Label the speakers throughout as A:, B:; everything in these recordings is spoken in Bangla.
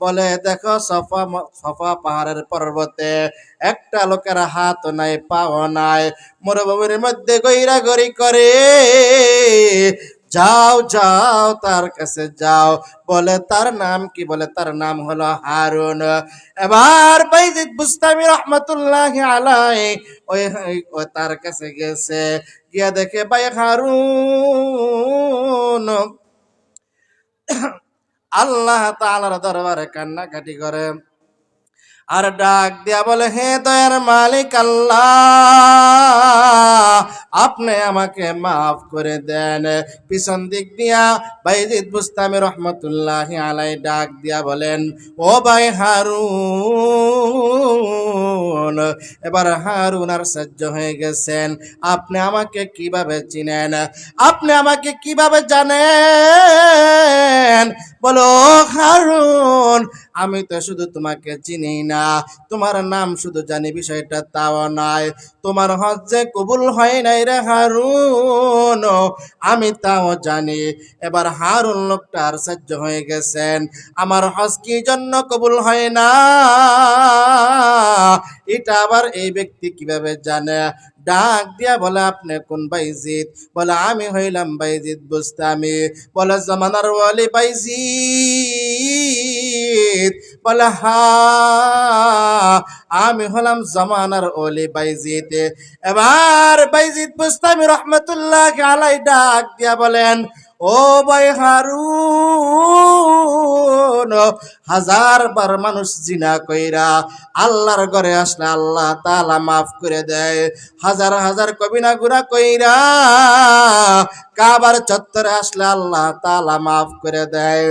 A: বলে, দেখো সফা সফা পাহাড়ের পর্বতে একটা লোকের হাত নাই, পাও নাই। মরুভূমির মধ্যে গইরা গড়ি করে। যাও যাও, তার কাছে যাও। বলে, তার নাম কি? বলে, তার নাম হলো হারুন। এবার বাইজিদ বুস্তামি রহমতুল্লাহ আলাই ওই ওই তার কাছে গেছে। গিয়া দেখে, ভাই হারুন! আল্লাহ তালার দরবারে কান্নাকাটি করে। আর ডাক দিয়া বলে হে দয়ার মালিক আল্লাহ! আপনি আমাকে মাফ করে দেন। পিছন দিক দিয়া বাইজিদ বুস্তামি রহমতুল্লাহ আলাই ডাক দিয়া বলেন, ও ভাই হারুন, এবার হারুন আর সহ্য হয়ে গেছেন। আপনি আমাকে কীভাবে চিনেন? আপনি আমাকে কীভাবে জানেন? বলো হারুন আমি তো শুধু তোমাকে চিনি না। তোমার নাম শুধু জানি, বিষয়টা তাও নাই তোমার হজ যে কবুল হয় নাই রে হারুন। আমি তাও জানি, এবার হারুন লোকটা আর সহ্য হয়ে গেছেন। আমার হজ কি জন্য কবুল হয় না? এটা আবার এই ব্যক্তি কীভাবে জানে? ডাক দিয়া বলে, আপনি কোন বাইজিদ? বলে, আমি হইলাম বাইজিদ বুস্তামি। বলে, জমানার ওয়ালি বাইজিদ বলে, হা, আমি হলাম জমানার ওলি বাইজিদ। এবার বাইজিদ বুস্তামি রহমতুল্লাহ আলাই ডাক দিয়া বলেন ও ভাই হারুন, হাজার বার মানুষ জিনা কইরা আল্লাহর ঘরে আসলে আল্লাহ তাআলা মাফ করে দেয়। হাজার হাজার কবিনা গুরা কইরা কাবার চত্বরে আসলে আল্লাহ তাআলা মাফ করে দেয়।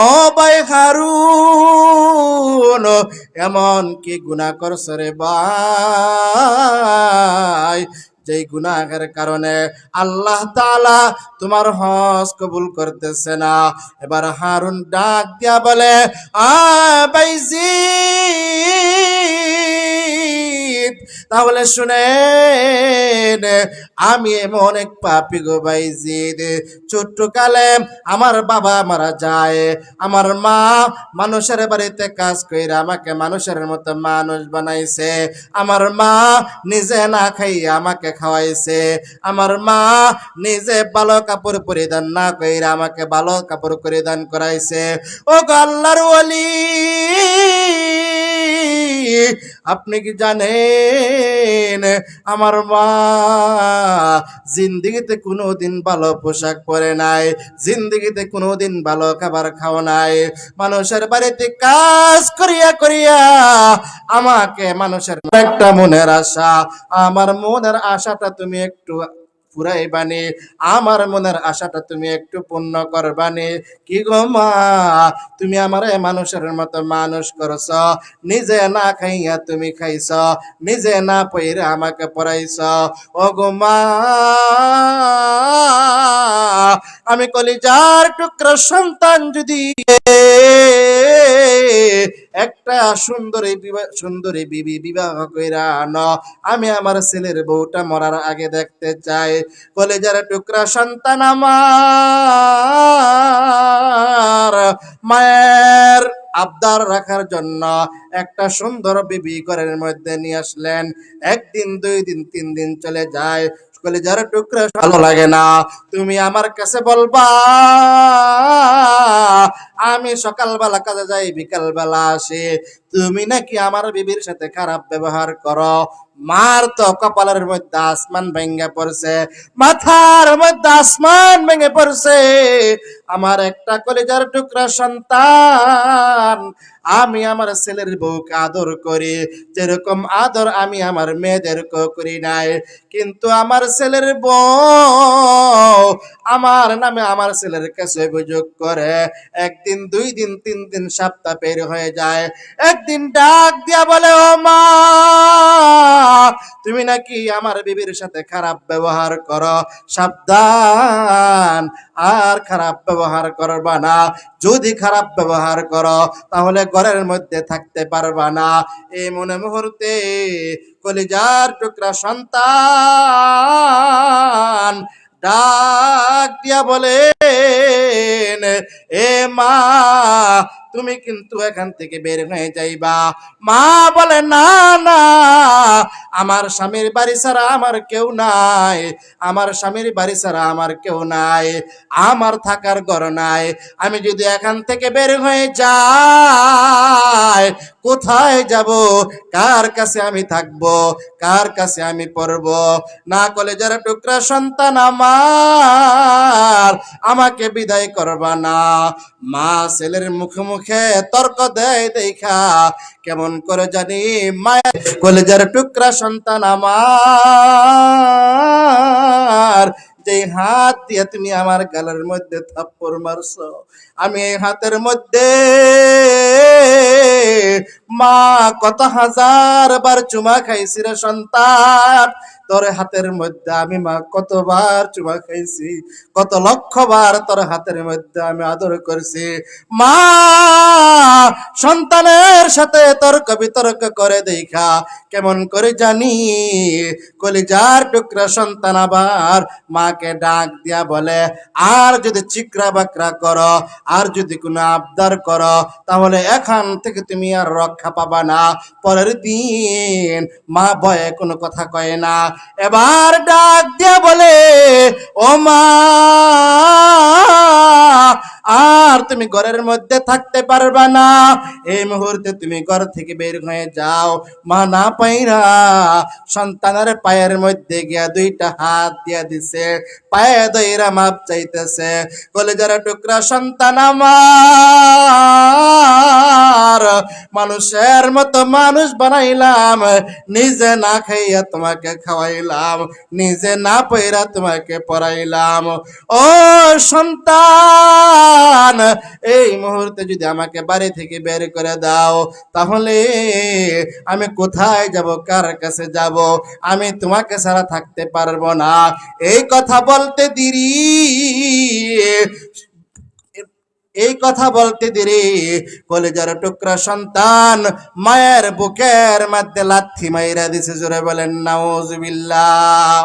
A: ও ভাই হারুন, এমন কি গুনাহ করছ রে ভাই? যেই গুনাহের কারণে আল্লাহ তালা তোমার হজ কবুল করতেছে না। এবার হারুন ডাক দিয়া বলে, আ বাইজিদ তাহলে শুনেন, আমি এমন এক পাপি গো বাইজিদ। ছোট্ট কালে আমার বাবা মারা যায়। আমার মা মানুষের বাড়িতে কাজ কইরা আমাকে মানুষের মতো মানুষ বানাইছে। আমার মা নিজে না খাইয়া আমাকে খাওয়াইছে। আমার মা নিজে ভালো কাপড় পরিধান না কইরা আমাকে ভালো কাপড় পরিধান করাইছে। ও গো আল্লাহর ওলি আপনি কি জানেন? আমার মা জিন্দিগিতে কোনোদিন ভালো পোশাক পরে নাই, জিন্দিগিতে কোনোদিন ভালো খাবার খাওয়া নাই। মানুষের বাড়িতে কাজ করিয়া করিয়া আমাকে মানুষের একটা মনের আশা, আমার মনের আশাটা তুমি একটু ফুরাইবানি আমার মনের আশাটা তুমি একটু পূর্ণ করবানি কি গো মা, তুমি আমারে মানুষের মতো মানুষ করছ। নিজে না খাইয়া তুমি খাইছ। নিজে না পইরে আমাকে পড়াইছ। ও গো মা, আমি কলিজার টুকরা সন্তান যদি একটা সুন্দরী বিবাহ সুন্দরী বিবি বিবাহ কইরা আন। আমি আমার ছেলের বউটা মরার আগে দেখতে চাই। কলেজার টুকরা সন্তান আমার। মায়ের আবদার রাখার জন্য একটা সুন্দর বিবি ঘরের মধ্যে নিয়ে আসলেন। একদিন, দুই দিন, তিন দিন চলে যায়। কলেজার টুকরা ভালো লাগে না, তুমি আমার কাছে বলবা, আমি সকালবেলা কাজে যাই, বিকালবেলা আসি। তুমি নাকি আমার বিবির সাথে খারাপ ব্যবহার করো? মার তো কপালের মধ্যে আসমান ভেঙে পড়ছে, মাথার মধ্যে আসমান ভেঙে পড়ছে। আমার একটা কলেজার টুকরা সন্তান, আমি আমার ছেলের বউকে আদর করি, যেরকম আদর আমি আমার মেয়েদেরকে করি নাই। কিন্তু আমার ছেলের বউ আমার নামে আমার ছেলের কাছে অভিযোগ করে। একদিন, দুই দিন, তিন দিন সপ্তাহ বের হয়ে যায়। একদিন ডাক দিয়া বলে, ও মা, তুমি নাকি আমার বিবির সাথে খারাপ ব্যবহার করো? সাবধান, আর খারাপ ব্যবহার করবা না। যদি খারাপ ব্যবহার করো, তাহলে ঘরের মধ্যে থাকতে পারবা না। এই মনে মুহূর্তে কলিজার টুকরা সন্তান ডাক দিয়া বলেন, এ মা, তুমি কিন্তু এখান থেকে বের হয়ে যাইবা। মা বলে, না না, আমার স্বামীর বাড়ি ছাড়া আমার কেউ নাই, আমার স্বামীর বাড়ি ছাড়া আমার কেউ নাই, আমার থাকার ঘর নাই, আমি যদি এখান থেকে বের হয়ে যাই, কোথায় যাব? কার কাছে আমি থাকব? কার কাছে আমি পড়ব? না, কলেজের টুকরা সন্তান আমার, আমাকে বিদায় করবা না। মা ছেলের মুখে মুখে তর্ক দেয় দেখা। কেমন করে জানি মায়ের কলেজের টুকরা সন্তান আমার। যে হাত দিয়ে তুমি আমার গালের মধ্যে থাপ্পড় মারছো, আমি এই হাতের মধ্যে মা কত হাজার বার চুমা খাইছি রে সন্তান। তোর হাতের মধ্যে আমি মা কতবার চুমা খাইছি, কত লক্ষ বার তোর হাতের মধ্যে আমি আদর করছি। মা, সন্তানের সাথে তর্ক বিতর্ক করে দেখা, কেমন করে জানি? কলিজার টুকরা সন্তান আবার মাকে ডাক দিয়া বলে, আর যদি চিকরা বাকরা করো, আর যদি কোনো আবদার করো, তাহলে এখান থেকে তুমি আর রক্ষা পাবা না। পরের দিন মা ভয়ে কোনো কথা কয় না। এবার ডাক দিয়ে বলে ও মা আর তুমি ঘরের মধ্যে থাকতে পারবে না। এই মুহূর্তে তুমি ঘর থেকে বের হয়ে যাও। মা না পাইরা সন্তানের পায়ের মধ্যে গিয়া দুইটা হাত দিয়া দিছে। পায়ে দইরা মাপ চাইতেছে, কলেজার টুকরা সন্তান আমার, মানুষের মতো মানুষ বানাইলাম, নিজে না খাইয়া তোমাকে খাওয়াইলাম, নিজে না পইরা তোমাকে পড়াইলাম। ও সন্তান! এই মুহূর্তে যদি আমাকে বাড়ি থেকে বের করে দাও, তাহলে আমি কোথায় যাব, কার কাছে যাব? আমি তোমাকে ছাড়া থাকতে পারব না। এই কথা বলতে দিরি। এই কথা বলতে দিরে। কলেজার টুকরা সন্তান মায়ের বুকের মধ্যে লাথি মাইরা দিছে, জোরে বলেন, নাউজুবিল্লাহ।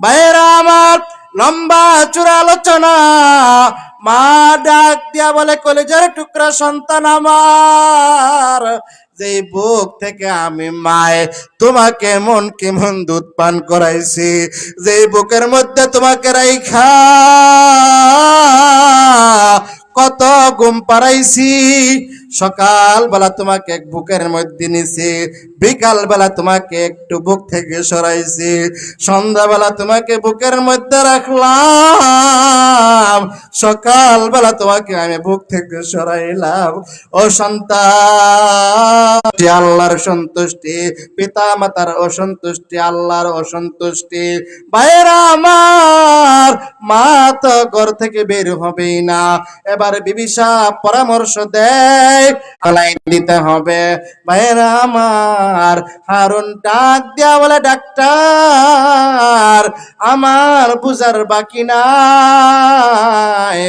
A: বাইরা আমার লম্বা চূড়া আলোচনা, মা ডাক দিয়া বলে, কলেজার টুকরা সন্তান আমার যে বুক থেকে আমি মায়, তোমাকে মন কেমন দুধ পান করাইছি যে বুকের মধ্যে তোমাকে রাইখা, কত ঘুম পাড়াইছি সকাল বেলা তোমাকে বুকের মধ্যে নিছি, বিকাল বেলা তোমাকে একটু বুক থেকে সরাইছি সন্ধ্যাবেলা তোমাকে বুকের মধ্যে রাখলাম, সকাল বেলা তোমাকে আমি বুক থেকে সরাইলাম। ও সন্তান আল্লাহর সন্তুষ্টি পিতা মাতার অসন্তুষ্টি, আল্লাহর অসন্তুষ্টি। বাইরা আমার, মা তো ঘর থেকে বের হবেই না। এবার বিবিসা পরামর্শ দেয় আলাই দিতে হবে। বাইরা আমার হারুন ডাক দেয়া বলে, ডাক্তার, আমার বুঝার বাকি নাই।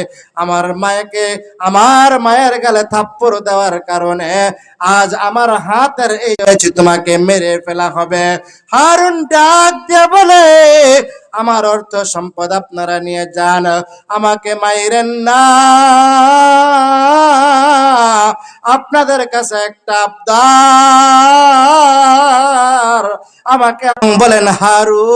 A: আমার মায়েকে, আমার মায়ের গালে দেওয়ার কারণে আজ আমার হাতের এই হয়েছে, তোমাকে মেরে ফেলা হবে। হারুন ডাক দিয়ে বলে, আমার অর্থ সম্পদ আপনারা নিয়ে যান, আমাকে মাইরেন না। আপনাদের কাছে একটা আবদার। আমাকে বলেন, হারুন,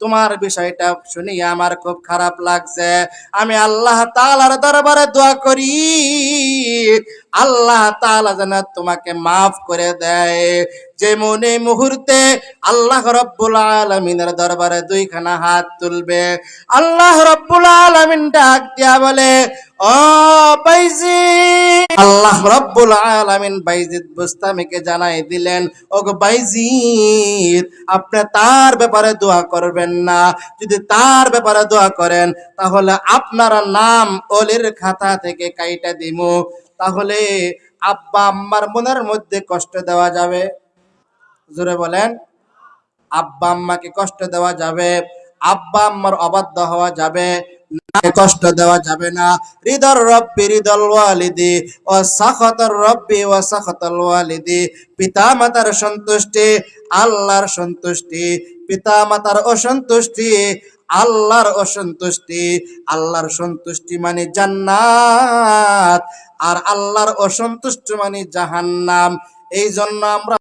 A: তোমার বিষয়টা শুনি আমার খুব খারাপ লাগছে। আমি আল্লাহ তাআলার দরবারে দোয়া করি। আল্লাহ তাআলা যেন তোমাকে মাফ করে দেয়। যেমন এই মুহূর্তে আল্লাহ রব্বুল আলমিনের দরবারে দুইখানা হাত তুলবে, আল্লাহ রব্বুল আলমিন ডাক দিয়া বলে, ও বাইজি। আল্লাহ রব্বুল আলামিন বাইজিদ বুস্তামিকে জানাই দিলেন ও গো বাইজিদ, আপনি তার ব্যাপারে দোয়া করবেন না। যদি তার ব্যাপারে দোয়া করেন, তাহলে আপনার নাম অলির খাতা থেকে কাইটা দিমু। তাহলে আব্বা আম্মার মনের মধ্যে কষ্ট দেওয়া যাবে। জোরে বলেন, আব্বা আম্মাকে কষ্ট দেওয়া যাবে, আব্বা আম্মার অবাধ্য হওয়া যাবে কষ্ট দেওয়া যাবে না। হৃদর রব্বি হৃদল ওয়ালিদি, ও সাখতর রব্বি, ও সাখতল ওয়ালিদি। পিতা মাতার সন্তুষ্টি, আল্লাহর সন্তুষ্টি। পিতা মাতার অসন্তুষ্টি, আল্লাহর অসন্তুষ্টি। আল্লাহর সন্তুষ্টি মানে জান্নাত, আর আল্লাহর অসন্তুষ্টি মানে জাহান্নাম। এই জন্য আমরা